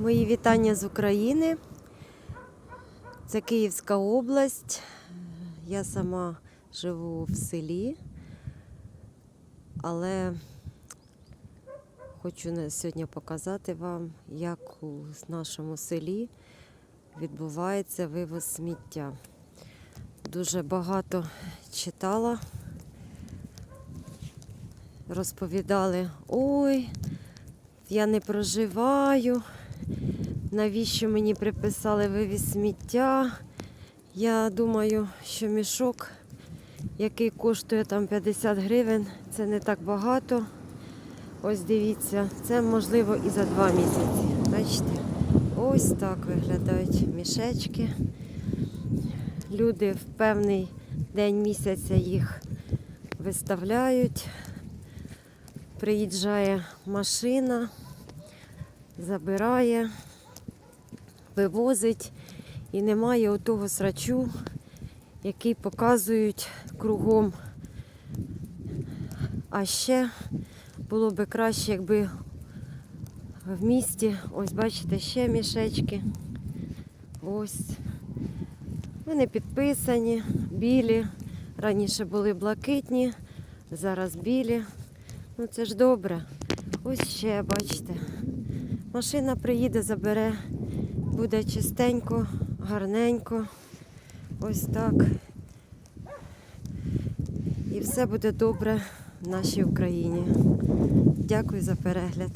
Мої вітання з України. Це Київська область. Я сама живу в селі, але хочу сьогодні показати вам, як у нашому селі відбувається вивоз сміття. Дуже багато читала, розповідали, ой, я не проживаю. Навіщо мені приписали вивіз сміття? Я думаю, що мішок, який коштує там 50 гривень, це не так багато. Ось дивіться, це можливо і за два місяці. Бачите? Ось так виглядають мішечки. Люди в певний день місяця їх виставляють. Приїжджає машина, забирає, вивозить і немає отого срачу, який показують кругом. А ще було би краще, якби в місті, ось бачите, ще мішечки. Ось. Вони підписані, білі. Раніше були блакитні, зараз білі. Ну це ж добре. Ось ще, бачите. Машина приїде, забере, буде чистенько, гарненько. Ось так. І все буде добре в нашій Україні. Дякую за перегляд.